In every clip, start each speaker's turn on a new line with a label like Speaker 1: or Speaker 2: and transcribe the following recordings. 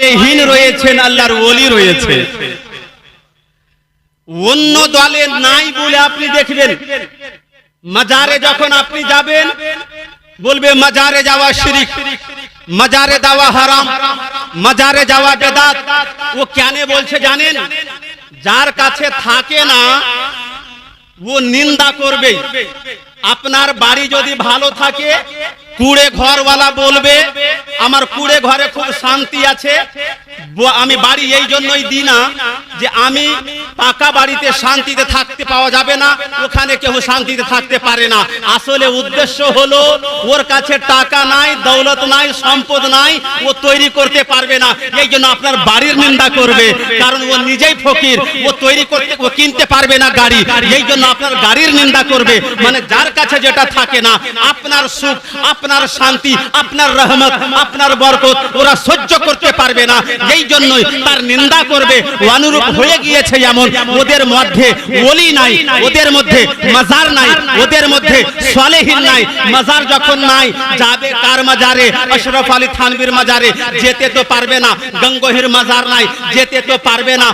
Speaker 1: হীন রয়েছেন, আল্লাহর ওলি রয়েছে। অন্য দলে নাই বলে আপনি দেখবেন। মাজারে যখন আপনি যাবেন, বলবে মাজারে যাওয়া শিরিক, মাজারে যাওয়া হারাম, মাজারে যাওয়া বেদাত। ও কেন বলছে জানেন? যার কাছে থাকে না, ও নিন্দা করবে। আপনার বাড়ি যদি ভালো থাকে কুড়ে ঘরওয়ালা বলবে, আমার কুড়ে ঘরে খুব শান্তি আছে। আমি বাড়ি এই জন্যই দিই না যে আমি পাকা বাড়িতে শান্তিতে থাকতে পাওয়া যাবে না, ওখানে কেউ শান্তিতে থাকতে পারে না। আসলে উদ্দেশ্য হলো, ওর কাছে টাকা নাই, দৌলত নাই, সম্পদ নাই, ও তৈরি করতে পারবে না। এই জন্য আপনার বাড়ির নিন্দা করবে, কারণ ও নিজেই ফকির, ও তৈরি করতে, ও কিনতে পারবে না গাড়ি। এই জন্য আপনার গাড়ির নিন্দা করবে মানে যার কাছে যেটা থাকে না, আপনার সুখ, আপনার শান্তি, আপনার রহমত, আপনার বরকত ওরা সহ্য করতে পারবে না। এই জন্যই তার নিন্দা করবে। অনুরূপ হয়ে গিয়েছে এমন। ওদের মধ্যে ওলি নাই, ওদের মধ্যে মাজার নাই, ওদের মধ্যে সালেহীন নাই। মাজার যখন নাই, যাবে কার মাজারে? আশরাফ আলী থানবীর মাজারে। যেতে তো পারবে না। গঙ্গোহির মাজার নাই, যেতে তো পারবে না।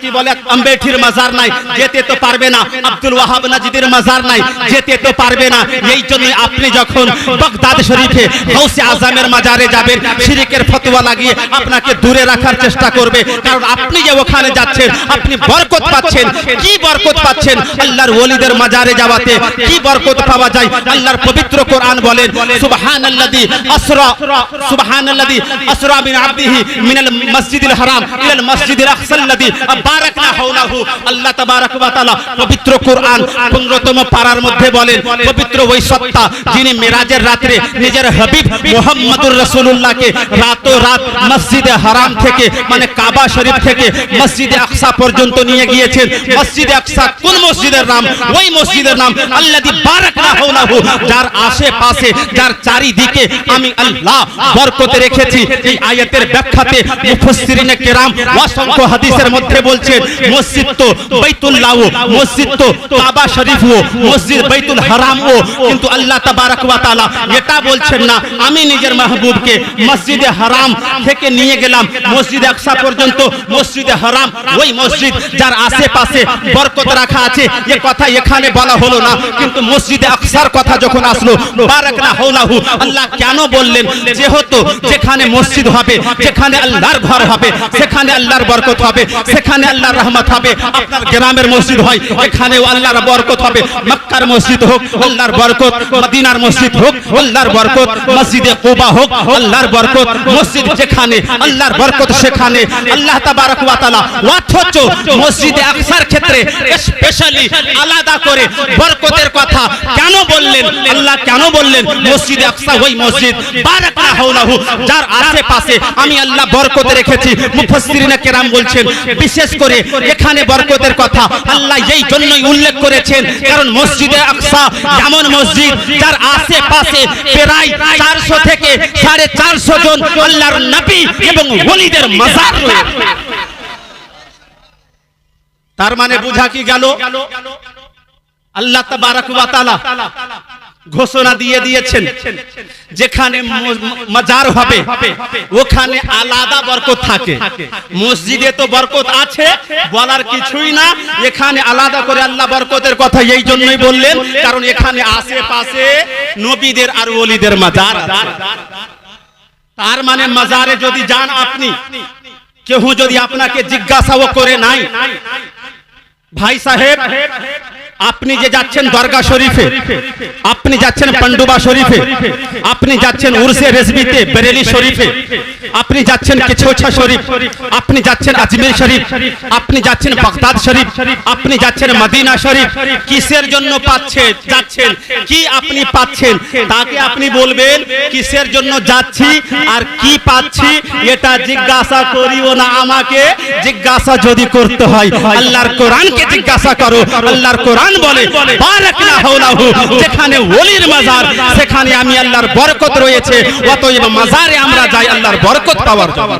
Speaker 1: কি বলে? আম্বেঠির মাজার নাই, যেতে তো পারবে না। আব্দুল ওয়াহাব নাজিদের মাজার নাই, যেতে তো পারবে না। এই জন্য আপনি যখন বাগদাদ শরীফে গৌসে আজমের মাজারে যাবেন শিরিকের ফতোয়া লাগিয়ে আপনাকে দূরে রাখার চেষ্টা করবে। কারণ আপনি যে ওখানে যাচ্ছেন, আপনি বরকত পাচ্ছেন। কি বরকত পাচ্ছেন? আল্লাহর ওলিদের মাজারে যাওয়াতে কি বরকত পাওয়া যায়? আল্লাহর পবিত্র কোরআন বলেন, সুবহানাল্লাযী আসরা সুবহানাল্লাযী আসরা বিন আবদিহি মিনাল মসজিদিল হারাম ইলাল মসজিদিল আকসাল্লাযী। বারাকনা হাওলাহু। আল্লাহ তাবারাক ওয়া তাআলা পবিত্র কোরআন 15তম পারার মধ্যে বলেন, পবিত্র ওই সত্তা যিনি মেরাজের রাতে নিজের হাবিব মুহাম্মদুর রাসূলুল্লাহকে রাতো রাত মসজিদে হারাম থেকে মানে কাবা শরীফ থেকে মসজিদে আকসা পর্যন্ত নিয়ে গিয়েছেন। মসজিদে আকসা কোন মসজিদের নাম? ওই মসজিদের নাম আল্লাযী বারাকনা হাওলাহু যার আশেপাশে, যার চারিদিকে আমি আল্লাহ বরকত রেখেছি। এই আয়াতের ব্যাখ্যাতে মুফাসসিরিনে কেরাম অসংখ্য হাদিসের মধ্যে বলছেন, মসজিদ তো বাইতুল্লাহ মসজিদ তো কাবা শরীফ ও, মসজিদ বাইতুল হারাম ও। কিন্তু আল্লাহ তাবারাক ওয়া এটা বলছেন না। আমি নিজের মাহবুবকে মসজিদে হারাম থেকে নিয়ে গেলাম। মসজিদে আকসা পর্যন্ত মসজিদে হারাম। ওই মসজিদ যার আশেপাশে বরকত রাখা আছে, এ কথা এখানে বলা হলো না। কিন্তু মসজিদে আকসার কথা যখন আসলো, বারাকনা হাওলাহু, আল্লাহ কেন বললেন? যেহেতু যেখানে মসজিদ হবে, যেখানে আল্লাহর ঘর হবে, সেখানে আল্লাহর বরকত হবে, সেখানে আল্লাহর রহমত হবে। আপনার গ্রামের মসজিদ হয়, এখানেও আল্লাহর বরকত হবে। মক্কার মসজিদ হোক, আল্লাহর বরকত, মদিনার মসজিদ হোক আল্লাহর বরকত মসজিদে কুবা হোক, আল্লাহর বরকত মসজিদ যেখানে, আল্লাহর বরকত সেখানে, আল্লাহ তাবারক ওয়া তাআলা অথচ মসজিদে আকসার ক্ষেত্রে স্পেশালি আলাদা করে বরকতের কথা কেন বললেন? আল্লাহ কেন বললেন? মসজিদে আকসা ওই মসজিদ, বারাকা হাওলাহু, যার আশেপাশে আমি আল্লাহ বরকত রেখেছি। মুফাসসিরিনে কেরাম বলছেন, বিশেষ করে এখানে বরকতের কথা আল্লাহ এই জন্যই উল্লেখ করেছেন, কারণ মসজিদে আকসা এমন মসজিদ যার আশেপাশে প্রায় চারশো থেকে সাড়ে চারশো জন আল্লাহর নবী এবং ওলিদের মাজার তার মানে বুঝা কি গেল? আল্লাহ তাবারাক ঘোষণা দিয়ে দিয়েছেন। যেখানে মাজার হবে, ওখানে আলাদা বরকত থাকে। মসজিদে তো বরকত আছে, বলার কিছুই না। এখানে আলাদা করে আল্লাহ বরকতের কথা এই জন্যই বললেন, কারণ এখানে আশেপাশে নবীদের আর ওলিদের মাজার তার মানে মাজারে যদি যান আপনি কেউ যদি আপনাকে জিজ্ঞাসাও করে নাই, ভাই সাহেব আপনি যে যাচ্ছেন দরগা শরীফে, আপনি যাচ্ছেন পান্ডুবা শরীফে, আপনি যাচ্ছেন উরসে রেজবিতে বেরেলি শরীফে, আপনি যাচ্ছেন কেছোছা শরীফ, আপনি যাচ্ছেন আজমির শরীফ, আপনি যাচ্ছেন বাগদাদ শরীফ, আপনি যাচ্ছেন মদিনা শরীফ, কিসের জন্য পাচ্ছেন যাচ্ছেন, কি আপনি পাচ্ছেন, তাকে আপনি বলবেন কিসের জন্য যাচ্ছি আর কি পাচ্ছি, এটা জিজ্ঞাসা করিও না আমাকে, জিজ্ঞাসা যদি করতে হয়, আল্লাহর কোরআনকে জিজ্ঞাসা করো, আল্লাহর কোরআন বলে বারাকনা হাওলাহু যেখানে ওলির মাজার, সেখানে আমি আল্লাহর বরকত রয়েছে। অতএব মাজারে আমরা যাই আল্লাহর বরকত পাওয়ার জন্য।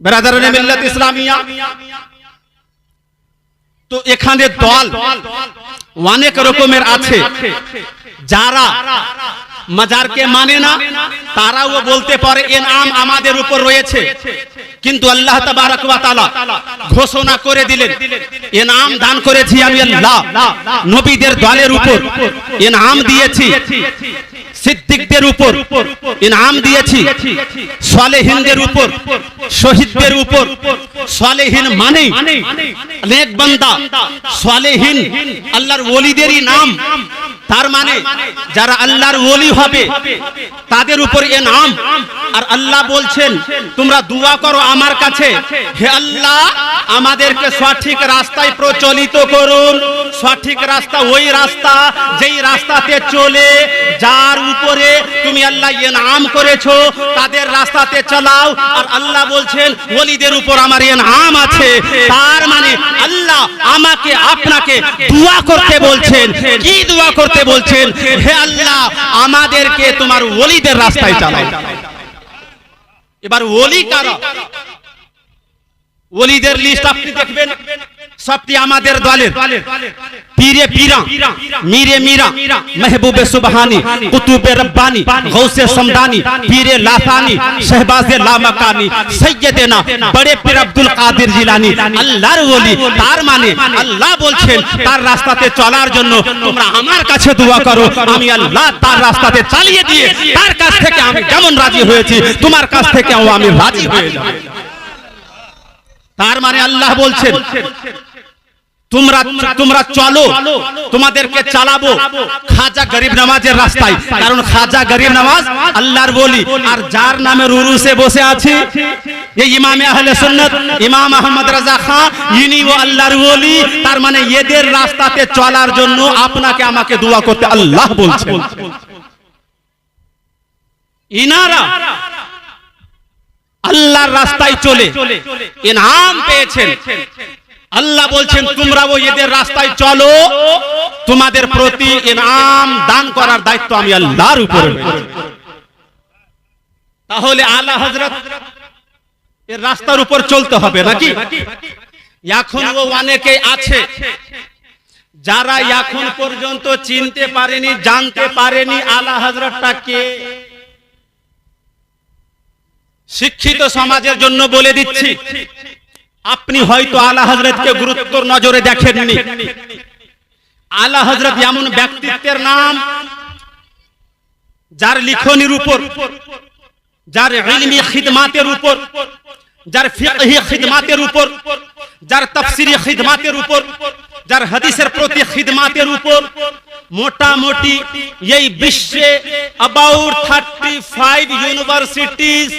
Speaker 1: বেরাদারানে মিল্লাত ইসলামিয়া। তো এখানে দল অনেক রকমের আছে। যারা মাজারকে মানে না তারাও বলতে পারে এ নাম আমাদের উপর রয়েছে। কিন্তু আল্লাহ তাবারক ওয়া তাআলা ঘোষণা করে দিলেন এ নাম দান করেছি আমি আল্লাহ নবীদের দলের উপর এ নাম দিয়েছি সিদ্দিকদের উপর ইনাম দিয়েছি সালেহিনদের উপর শহীদদের উপর সালেহিন মানে নেক বান্দা সালেহিন আল্লাহর ওলিদেরই নাম। তার মানে যারা আল্লাহর ওলি হবে, তাদের উপর এ নাম আর আল্লাহ বলছেন, তোমরা দোয়া করো আমার কাছে। হে আল্লাহ, আমাদেরকে সঠিক রাস্তায় প্রচলিত করুন। সঠিক রাস্তা ওই রাস্তা যেই রাস্তাতে চলে, যার উপরে তুমি আল্লাহ এ নাম করেছ, তাদের রাস্তাতে চালাও। আর আল্লাহ বলছেন, ওলিদের উপর আমার এ নাম আছে। তার মানে আল্লাহ আমাকে, আপনাকে দোয়া করতে বলছেন। কি দোয়া করতে বলছেন, হে আল্লাহ, আমাদেরকে তোমার ওলিদের রাস্তায় চালাও। এবার ওলি কারা? ওলিদের লিস্ট আপনি দেখবেন। সবটি আমাদের দলের। পীরে পীরা, মীরে মীরা, মেহবুবে সুবহানি, কুতুবে রব্বানি, গৌসে সমদানি, পীরে লাসানি শহবাজে লামাকানি, সৈয়দেনা, বড়ে পীর আব্দুল কাদের জিলানি। আল্লাহর ওলি তার মানে আল্লাহ বলছেন, তার রাস্তাতে চলার জন্য তোমরা আমার কাছে দোয়া করো, আমি আল্লাহ তার রাস্তাতে চালিয়ে দিয়ে তার কাছ থেকে আমি যেমন রাজি হয়েছি, তোমার কাছ থেকেও আমি রাজি হয়ে যাব। তার মানে আল্লাহ বলছেন তোমরা চলো, তোমাদেরকে চালাবো। খাজা গরিব নামাজের রাস্তায়। কারণ খাজা গরিব নামাজ আল্লাহর বলি। যার নামে বসে আছে মানে রাস্তাতে চলার জন্য আপনাকে আমাকে দোয়া করতে আল্লাহ ইনারা আল্লাহর রাস্তায় চলে ইনাম পেয়েছেন। আল্লাহ বলছেন তোমরা ওই এদের রাস্তায় চলো। তোমাদের প্রতি ইনাম দান করার দায়িত্ব আমি আল্লাহর উপরে তাহলে আলা হজরত এর রাস্তার উপর চলতে হবে নাকি? এখন ও অনেকে আছে। যারা এখন পর্যন্ত চিনতে পারেনি জানতে পারেনি আলা হজরতটা কে। শিক্ষিত সমাজের জন্য বলে দিচ্ছি। আপনি হয়তো আলা হজরতকে গুরুত্ব নজরে দেখেননি। আলা হজরত এমন ব্যক্তিত্বের নাম যার লিখনির উপর, যার ইলমি খিদমাতের উপর, যার ফিকহি খিদমাতের উপর, যার তাফসিরি খিদমাতের উপর, যার হাদিসের প্রতি খিদমাতের উপর মোটামুটি এই বিশ্বে অ্যাবাউট থার্টি ফাইভ ইউনিভার্সিটিস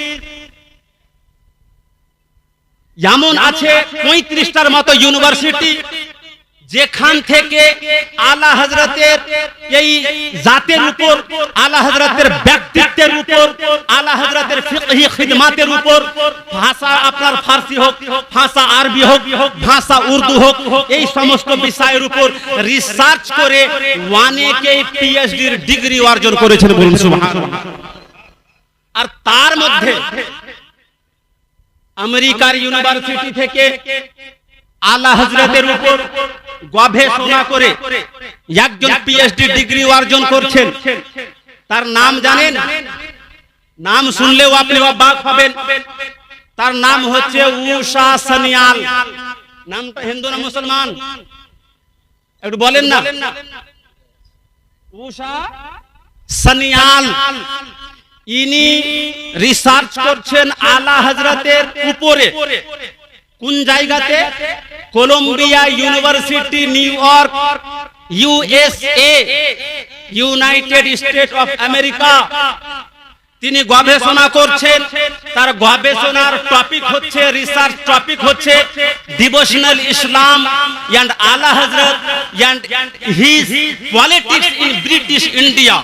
Speaker 1: এমন আছে পঁয়ত্রিশটার মতো ইউনিভার্সিটি। যেখান থেকে আলা হজরতের এই জাতের উপর আলা হজরতের ব্যক্তিত্বের উপর আলা হজরতের ফিকহি খিদমাতের উপর ভাষা আপনার ফার্সি হোক ভাষা আরবি হোক ভাষা উর্দু হোক এই সমস্ত বিষয়ের উপর রিসার্চ করে অনেকেই পিএইচডির ডিগ্রি অর্জন করেছেন বলুন সুবহানাল্লাহ। আর তার মধ্যে আমেরিকার ইউনিভার্সিটি থেকে আলা হজরতের উপর গবেষণা করে একজন পিএইচডি ডিগ্রি অর্জন করছেন। তার নাম জানেন? নাম শুনলেও আপনি অবাক হবেন। তার নাম হচ্ছে উষা সানিয়াল। নামটা হিন্দু না মুসলমান? একটু বলেন না। উষা সানিয়াল। ইনি রিসার্চ করছেন আলা হজরতের উপরে। কোন জায়গাতে? Columbia University New York USA United State of America তিনি গবেষণা করছেন, তার গবেষণার টপিক হচ্ছে রিসার্চ টপিক হচ্ছে devotional Islam and Ala Hazrat and his politics in British India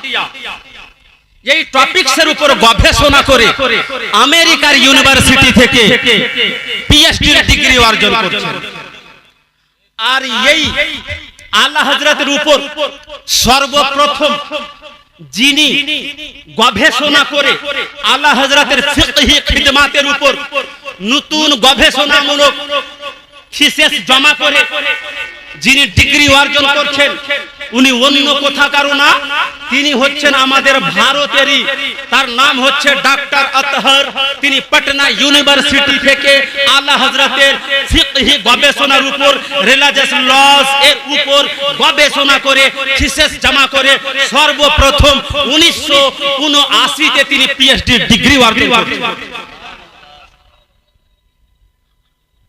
Speaker 1: এই টপিকসের উপর গবেষণা করে আমেরিকার ইউনিভার্সিটি থেকে পিএইচডি ডিগ্রি অর্জন করছেন। আর এই আল্লাহ হজরতের উপর সর্বপ্রথম যিনি গবেষণা করে আল্লাহ হজরতের ফিকহি খিদমাতের উপর নতুন গবেষণামূলক থিসিস জমা করে যিনি ডিগ্রি অর্জন করছেন, উনি অন্য কোথাকারও না, তিনি হচ্ছেন আমাদের ভারতেরই, তার নাম হচ্ছে ডাক্তার আতহার। তিনি পাটনা ইউনিভার্সিটি থেকে আলা হজরতের ফিকহি গবেষণার উপর রিলাজিয়াস লস এর উপর গবেষণা করে, থিসিস জমা করে, সর্বপ্রথম উনিশশো উনআশিতে তিনি পিএইচডি ডিগ্রি অর্জন করেছেন।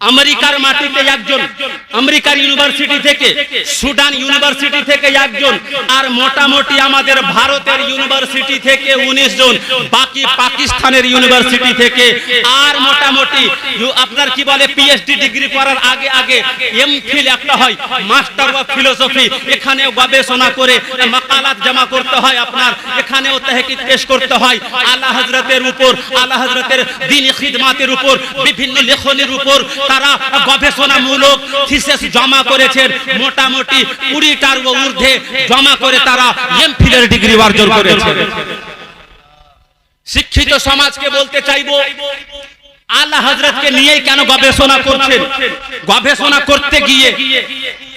Speaker 1: আমেরিকার মাটিতে একজন, আমেরিকার ইউনিভার্সিটি থেকে সুডান ইউনিভার্সিটি থেকে একজন, আর মোটামুটি আমাদের ভারতের ইউনিভার্সিটি থেকে উনিশ জন, বাকি পাকিস্তানের ইউনিভার্সিটি থেকে। আর মোটামুটি আপনার কি বলে পিএইচডি ডিগ্রি করার আগে আগে এম এমফিল একটা হয় মাস্টার অফ ফিলোসফি এখানে গবেষণা করে, মাকালাত জমা করতে হয় আপনার, এখানেও তেহকিক পেশ করতে হয়। আল্লাহ হজরতের উপর আল্লাহ হজরতের দিন খিদমাতের উপর, বিভিন্ন লেখনের উপর তারা গবেষণামূলক থিসিস জমা করেছেন। মোটামুটি কুড়িটার ঊর্ধ্বে জমা করে তারা এমফিলের ডিগ্রি অর্জন করেছেন। শিক্ষিত সমাজকে বলতে চাইব, আল্লাহ হজরতকে নিয়েই কেন গবেষণা করছেন? গবেষণা করতে গিয়ে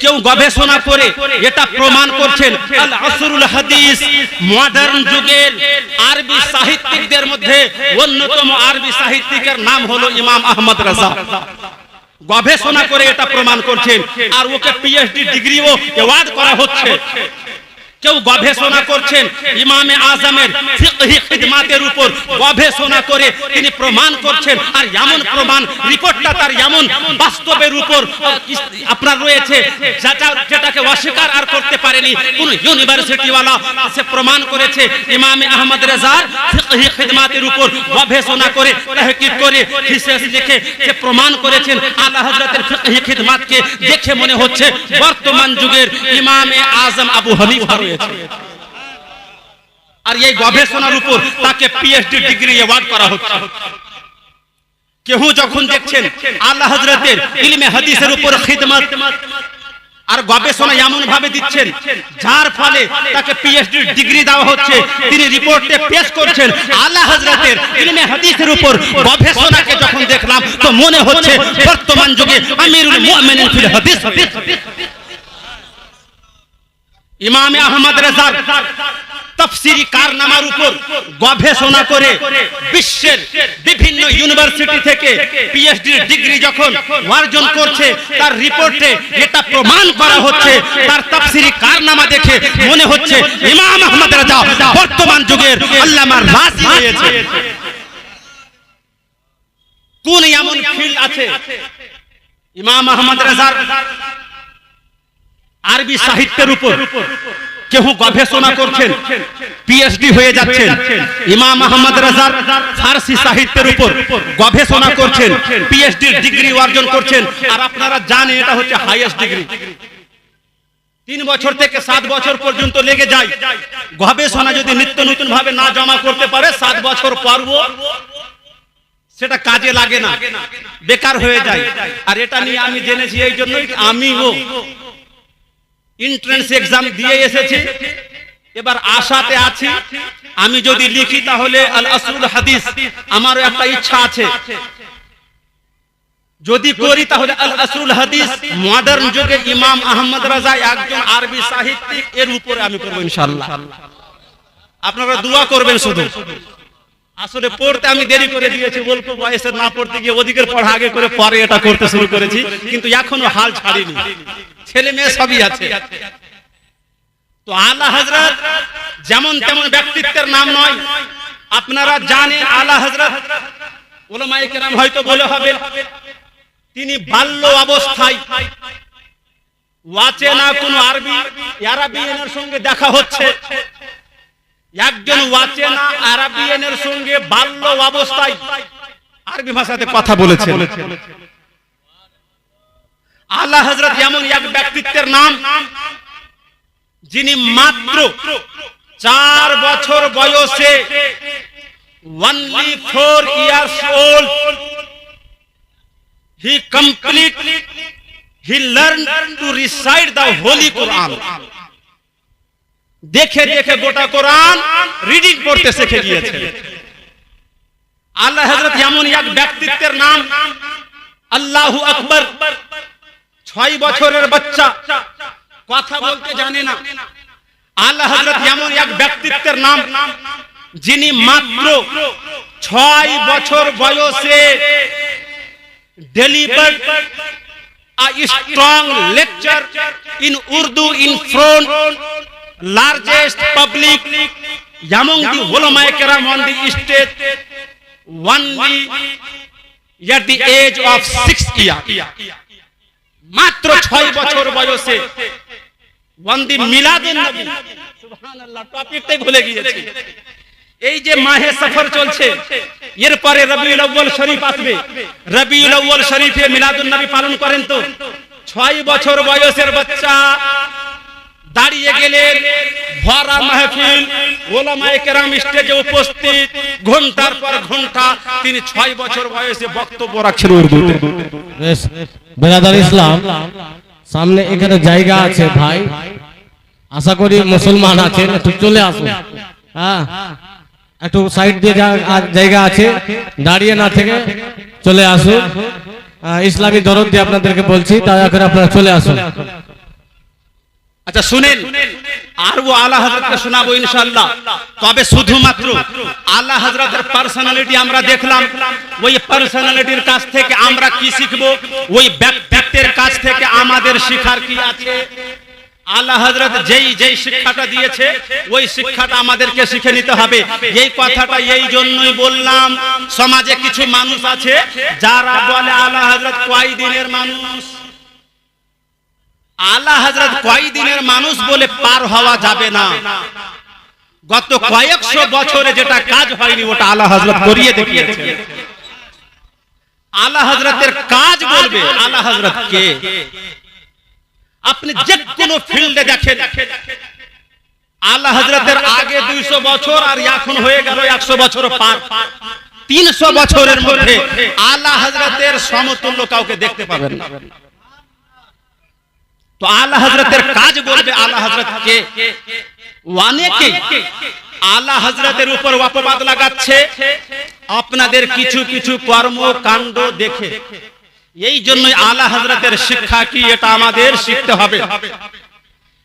Speaker 1: কেউ গবেষণা করে এটা প্রমাণ করছেন। আল আসরুল হাদিস মডার্ন যুগের আরবি সাহিত্যিকদের মধ্যে অন্যতম আরবি সাহিত্যিকের নাম হলো ইমাম আহমদ রাজা। গবেষণা করে এটা প্রমাণ করছেন। আর ওকে পিএইচডি ডিগ্রিও অ্যাওয়ার্ড করা হচ্ছে। কেউ গবেষণা করছেন ইমামে আজমের খিদমাতের উপর গবেষণা করে তিনি প্রমাণ করছেন। আর এমন প্রমাণ রিপোর্টটা তার এমন বাস্তবের উপর আপনার রয়েছে যেটাকে অস্বীকার আর করতে পারেনি। কোন ইউনিভার্সিটিওয়ালা সে প্রমাণ করেছে ইমামে আহমদ রেজার খিদমাতের উপর গবেষণা করে তাহকিক করে থিসিস লিখে সে প্রমাণ করেছেন। আল্লাহ হযরতের ফিকহি খিদমাতকে দেখে মনে হচ্ছে বর্তমান যুগের ইমামে আজম আবু হানিফা রয়েছে আর এই গবেষণার উপর তাকে পিএইচডি ডিগ্রি অ্যাওয়ার্ড করা হচ্ছে। কেউ যখন দেখছেন, আল্লাহ হযরতের ইলমে হাদিসের উপর খিদমত আর গবেষণা এমন ভাবে দিচ্ছেন, যার ফলে তাকে পিএইচডি ডিগ্রি দেওয়া হচ্ছে, তিনি রিপোর্টে পেশ করছেন, আল্লাহ হযরতের ইলমে হাদিসের উপর গবেষণাকে যখন দেখলাম, তো মনে হচ্ছে বর্তমান যুগে আমিরুল মুমিনিন ফিল হাদিস। ইমামে আহমদ রেজার তফসিরি কারনামার উপর গবেষণা করে বিশ্বের বিভিন্ন ইউনিভার্সিটি থেকে পিএইচডি ডিগ্রি যখন অর্জন করছে, তার রিপোর্টে এটা প্রমাণ করা হচ্ছে, তার তফসিরি কারনামা দেখে মনে হচ্ছে ইমাম আহমদ রেজা বর্তমান যুগের আল্লামা রাজি হয়েছে। কোন এমন ফিল্ড আছে? ইমাম আহমদ রেজার আরবি সাহিত্যের উপর কেউ গবেষণা করছেন পিএইচডি হয়ে যাচ্ছেন ইমাম আহমদ রাজার ফার্সি সাহিত্যের উপর গবেষণা করছেন পিএইচডি ডিগ্রি অর্জন করছেন। আর আপনারা জানেন এটা হচ্ছে হাইয়েস্ট ডিগ্রি তিন বছর থেকে সাত বছর পর্যন্ত লেগে যায়। গবেষণা যদি নিত্য নতুন ভাবে না জমা করতে পারে সাত বছর পর্ব সেটা কাজে লাগে না। বেকার হয়ে যায়। আর এটা নিয়ে আমি জেনেছি এই জন্যই আমিও। এন্ট্রান্স এক্সাম দিয়ে এসেছি। এবার আশাতে আছি। আমি যদি লিখি তাহলে আল আসরুল হাদিস আমারও একটা ইচ্ছা আছে। যদি করি তাহলে আল আসরুল হাদিস মডার্ন যুগে ইমাম আহমদ রাজা একজন আরবি সাহিত্যিক এর উপরে আমি করব ইনশাআল্লাহ। আপনারা দোয়া করবেন শুধু। আসলে পড়তে আমি দেরি করে দিয়েছি, অল্প বয়সে না পড়তে গিয়ে ওদিকের পড়া আগে করে পরে এটা করতে শুরু করেছি, কিন্তু এখনও হাল ছাড়িনি। ছেলে মেয়ে সবই আছে। তো আল্লাহ হজরত যেমন তেমন ব্যক্তিত্বের নাম নয়। আপনারা জানেন আল্লাহ হজরত ওলামায়ে কেরাম হয়তো বলে হবে, তিনি বাল্য অবস্থায় ওয়াচে না কোনো আরবি আরাবিয়ানের সঙ্গে দেখা হচ্ছে। একজন ওয়াচে না আরাবিয়ানের সঙ্গে বাল্য অবস্থায় আরবি ভাষাতে কথা বলেছে আল্লাহ হজরত এমন এক ব্যক্তিত্বের নাম যিনি মাত্র চার বছর বয়সে only four years old he complete he learned to recite the holy quran দেখে দেখে গোটা কোরআন রিডিং করতে শিখে গিয়েছে আল্লাহ হযরত এমন এক ব্যক্তিত্বের নাম আল্লাহু আকবার। ছয় বছরের বাচ্চা কথা বলতে জানে না। আল্লাহ হজরত এমন এক ব্যক্তিত্বের নাম যিনি মাত্র ছয় বছর বয়সে deliver a strong lecture in Urdu in front largest public among the ulama kiram on the stage only at the age of six year মাত্র ছয় বছর বয়সে ওয়ান্দি মিলাদুন নবী সুবহানাল্লাহ টপিকটাই ভুলে গিয়েছি। এই যে মাহে সফর চলছে এরপরে রবিউল আউ্বাল শরীফ আসবে। রবিউল আউ্বাল শরীফে মিলাদুন নবী পালন করেন তো। ছয় বছর বয়সের বাচ্চা দাঁড়িয়ে গেলেন ভরা মাহফিল। ওলামায়ে কেরাম স্টেজে উপস্থিত। ঘণ্টার পর ঘণ্টা তিনি ছয় বছর বয়সে বক্তব্য রাখছেন উর্দুতে।
Speaker 2: বেশ বেরাদার ইসলাম সামনে এখানে জায়গা আছে ভাই। আশা করি মুসলমান আছেন একটু চলে আসুন। হ্যাঁ একটু সাইড দিয়ে যা- জায়গা আছে দাঁড়িয়ে না থেকে চলে আসুন। ইসলামী দরদ দিয়ে আপনাদেরকে বলছি দয়া করে আপনারা চলে আসুন।
Speaker 1: আচ্ছা শুনেন। আর ও আল্লাহ হজরতকে শোনাবো ইনশাআল্লাহ। তবে শুধুমাত্র আল্লাহ হজরতের পার্সোনালিটি আমরা দেখলাম। ওই পার্সোনালিটির কাছ থেকে আমরা কি শিখব? ওই ব্যক্তিত্বের কাছ থেকে আমাদের শিখার কি আছে? আল্লাহ হজরত যেই যেই শিক্ষাটা দিয়েছে, ওই শিক্ষাটা আমাদেরকে শিখে নিতে হবে। এই কথাটা এই জন্যই বললাম, সমাজে কিছু মানুষ আছে যারা বলে আল্লাহ হজরত কয় দিনের মানুষ? আল্লাহ হজরত কয়দিনের মানুষ বলে পার হওয়া যাবে না। গত কয়েকশো বছরে যেটা কাজ হয়নি ওটা আল্লাহ হজরত করিয়ে দেখিয়েছে। আল্লাহ হজরতের কাজ বলবে আল্লাহ হজরত কে? আপনি যে কোনো ফিল্ডে দেখেন। আল্লাহ হজরতের আগে দুইশো বছর আর এখন হয়ে গেল একশো বছর পার। তিনশো বছরের মধ্যে আল্লাহ হজরতের সমতুল্য কাউকে দেখতে পাবেন। না তো আল্লাহ হজরতের কাজ বলবে আল্লাহ হজরত কে? অনেকে আল্লাহ হজরতের উপর অপবাদ লাগাচ্ছে। আপনাদের কিছু কিছু কর্মকাণ্ড দেখে। এই জন্যই আল্লাহ হজরতের শিক্ষা কি, এটা আমাদের শিখতে হবে।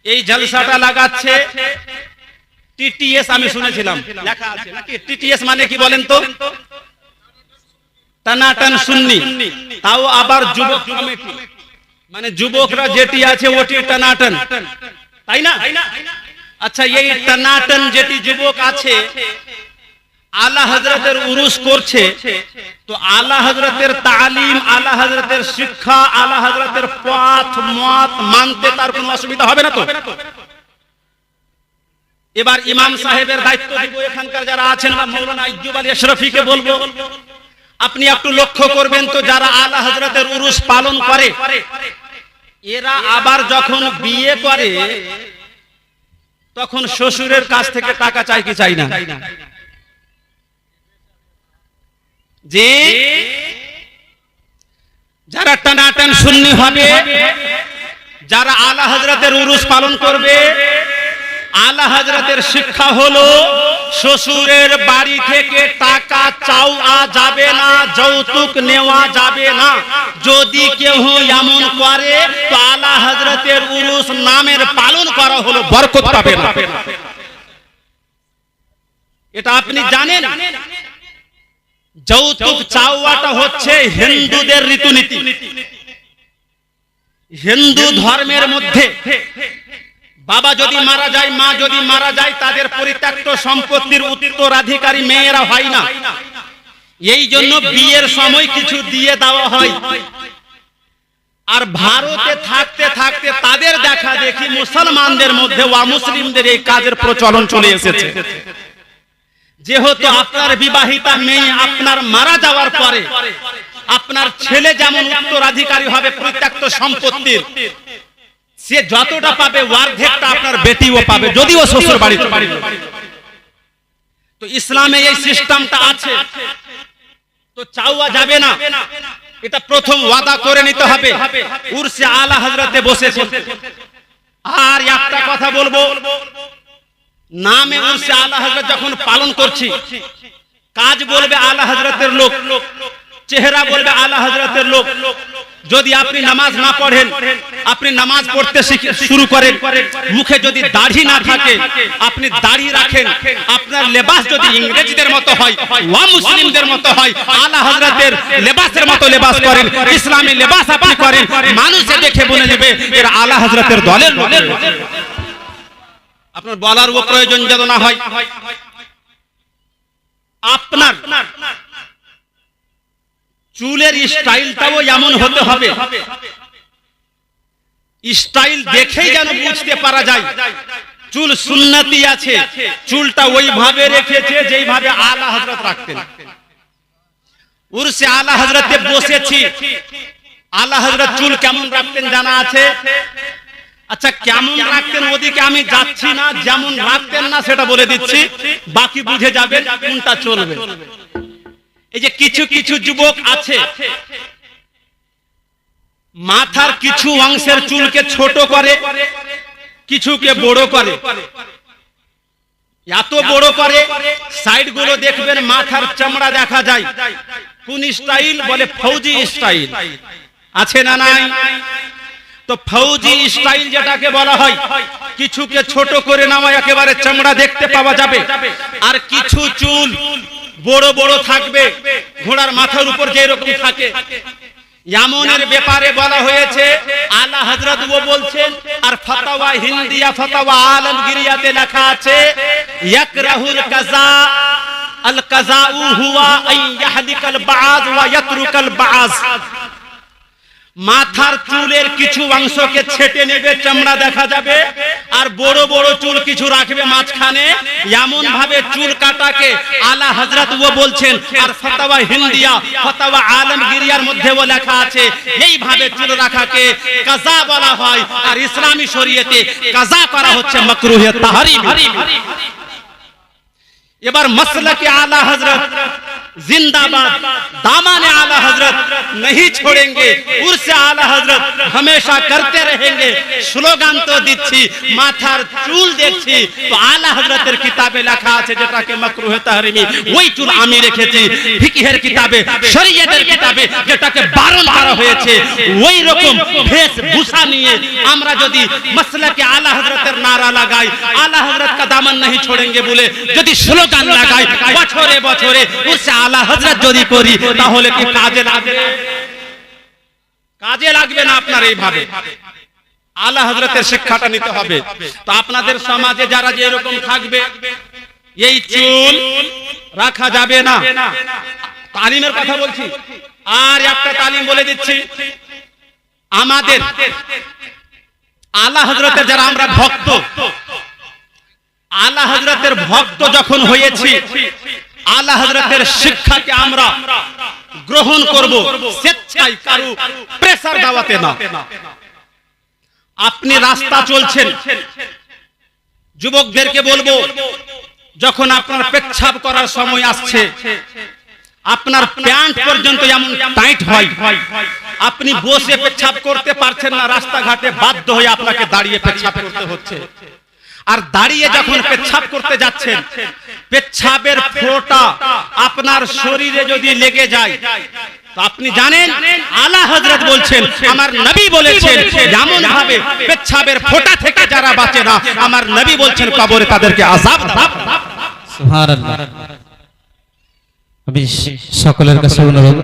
Speaker 1: এই জলসাটা লাগাচ্ছে। টিটিএস আমি শুনেছিলাম। লেখা আছে নাকি? টিটিএস মানে কি বলেন তো? টানাটান সুন্নি। তাও আবার যুবক কমিটি। মানে যুবকরা যেটি আছে ওটি টানাটান। তাই না? আচ্ছা এই টানাটান যেটি যুবক আছে আলা হজরতের উরুস করছে তো আলা হজরতের তালিম আলা হজরতের শিক্ষা আলা হজরতের পথ মত মানতে তার কোনো অসুবিধা হবে না তো? এবার ইমাম সাহেবের দায়িত্ব দিব এখানকার যারা আছেন বা মৌলানা ইজ্জুব আলী আশরফিকে বলব। আপনি একটু লক্ষ্য করবেন তো, যারা আলা হজরতের উরুস পালন করে, এরা আবার যখন বিয়ে করে, তখন শ্বশুরের কাছ থেকে টাকা চাই কি চাই না? যে যারা টানাটান শূন্য হবে, যারা আলা হজরতের উরুস পালন করবে আলা হজরতের শিক্ষা হলো, শ্বশুরের বাড়ি থেকে টাকা চাওয়া যাবে না, যৌতুক নেওয়া যাবে না। যদি কেউ এমন করে, তো আলা হজরতের উরুস নামের পালন করা হলো, বরকত পাবে না। এটা আপনি জানেন? যৌতুক চাওয়াটা হচ্ছে হিন্দুদের রীতিনীতি। হিন্দু ধর্মের মধ্যে বাবা যদি মারা যায় মা যদি মারা যায় তাদের পরিত্যক্ত সম্পত্তির উত্তরাধিকারী মেয়েরা হয় না। এই জন্য বিয়ের সময় কিছু দিয়ে দেওয়া হয়। আর ভারতে থাকতে থাকতে তাদের দেখা দেখি মুসলমানদের মধ্যে ওয়া মুসলিমদের এই কাজের প্রচলন চলে এসেছে। যেহেতু আপনার বিবাহিতা মেয়ে আপনার মারা যাওয়ার পরে আপনার ছেলে যেমন উত্তরাধিকারী হবে প্রত্যক্ত সম্পত্তির। সে যতটা পাবে, অর্ধেকটা আপনার বেটিও পাবে, যদিও শ্বশুর বাড়িতে। তো ইসলামে এই সিস্টেমটা আছে। তো চাওয়া যাবে না। এটা প্রথম ওয়াদা করে নিতে হবে। উর্সে আলা হজরতে বসেছে আর একটা কথা বলব। নামে উর্সে আলা হজরত যখন পালন করছি, কাজ বলবে আলা হজরতের লোক, চেহারা বলবে আলা হজরতের লোক। যদি আপনি নামাজ না পড়েন, আপনি নামাজ পড়তে শুরু করেন। মুখে যদি দাড়ি না থাকে, আপনি দাড়ি রাখেন। আপনার লেবাস যদি ইংরেজদের মতো হয়, ওয়া মুসলিমদের মতো হয়, আলা হযরতের লেবাসের মতো লেবাস করেন, ইসলামী লেবাস আপনি করেন, মানুষে দেখে বলে নেবে, এর আলা হযরতের দলের। আপনার বলার প্রয়োজন যেন না হয়। আপনার চুলের স্টাইলটাও এমন হতে হবে। স্টাইল দেখেই যেন বুঝতে পারা যায়। চুল সুন্নতি আছে। চুলটা ওইভাবে রেখেছে যেইভাবে আলা হজরত রাখতেন। উর্সে আলা হজরতে বসেছি। আলা হজরত চুল কেমন রাখতেন জানা আছে? আচ্ছা কেমন রাখতেন ওদিকে আমি যাচ্ছি না, যেমন রাখতেন না সেটা বলে দিচ্ছি। বাকি বুঝে যাবেন কোনটা চলবে। এই যে কিছু কিছু যুবক আছে, মাথার কিছু অংশের চুলকে ছোট করে, কিছুকে বড় করে। এত বড় করে সাইডগুলো দেখবেন মাথার চামড়া দেখা যায়। কোন স্টাইল বলে ফৌজি স্টাইল। আছে না নাই? তো ফৌজি স্টাইল যেটাকে বলা হয়, কিছুকে ছোট করে নেওয়া একেবারে চামড়া দেখতে পাওয়া যাবে। আর কিছু চুল বড় বড় থাকবে। ঘোড়ার মাথার উপর যেরকম থাকে। এমনের ব্যাপারে বলা হয়েছে আলা হজরত ও বলছেন, আর ফতাওয়া হিন্দিয়া, ফতাওয়া আলমগিরিয়াতে লেখা আছে, ইয়াকরাহুল কাজা, আল কাজাউ হুয়া আন ইয়াহলিকাল বাআজ ওয়া ইয়াতরুকাল বাআজ। মাথার চুলের কিছু অংশকে ছেটে নেবে, চামড়া দেখা যাবে, আর বড় বড় চুল কিছু রাখবে মাঝখানে। এমন ভাবে চুল কাটাকে আলা হজরত ও বলছেন, আর ফতাওয়া হিন্দিয়া, ফতাওয়া আলমগিরিয়ার মধ্যেও লেখা আছে, এইভাবে চুল রাখাকে কাজা বলা হয়, আর ইসলামী শরীয়তে কাজা করা হচ্ছে মাকরুহে তাহরিম। এবার মসলকে আলা হজরত जिंदाबाद दामाने आला हजरत नहीं छोड़ेंगे उर्से आला हजरत हमेशा करते रहेंगे স্লোগান তো দিচ্ছি মাথার চুল দেখছি তো আলা হজরতের কিতাবে লেখা আছে যেটাকে মাকরুহে তাহরিমি ওই চুল আমি রেখেছি ফিকিহের কিতাবে শরীয়তের কিতাবে যেটাকে বারণ করা হয়েছে ওই রকম ভেষ ভূষা নিয়ে আমরা যদি মসলাকে আলা হজরতের নারা লাগাই আলা হজরত কা দামন नहीं छोड़ेंगे বলে যদি স্লোগান লাগাই বছরে বছরে উসে আলা হজরত যদি করি তাহলে কি কাজে লাগবে কাজে লাগবে না আপনার এইভাবে আলা হজরতের শিক্ষাটা নিতে হবে তো আপনাদের সমাজে যারা যে এরকম থাকবে এই চুল রাখা যাবে না তালিমের কথা বলছি আর একটা তালিম বলে দিচ্ছি। আমাদের আলা হজরতের যারা আমরা ভক্ত, আলা হজরতের ভক্ত যখন হয়েছি, আলা হজরতের শিক্ষাকে আমরা গ্রহণ করব, স্বেচ্ছায় কারু প্রেসার দেওয়াতে না। আপনি রাস্তা চলছেন, যুবকদেরকে বলব, যখন আপনার পেচ্ছাপ করার সময় আসছে আপনার প্যান্ট পর্যন্ত এমন টাইট হয়। আপনি বসে পেচ্ছাপ করতে পারছেন না রাস্তাঘাটে বাধ্য হয়ে আপনাকে দাঁড়িয়ে পেচ্ছাপ করতে হচ্ছে। আর দাঁড়িয়ে যখন পেচ্ছাপ করতে যাচ্ছেন পেচ্ছাপের ফোঁটা আপনার শরীরে যদি লেগে যায়। তো আপনি জানেন আলা হজরত বলছেন আমার নবী বলেছেন যেমন ভাবে পেচ্ছাপের ফোঁটা থেকে যারা বাঁচে না আমার নবী বলছেন কবরে তাদেরকে আযাব
Speaker 2: সুবহানাল্লাহ। আমি সকলের কাছে অনুরোধ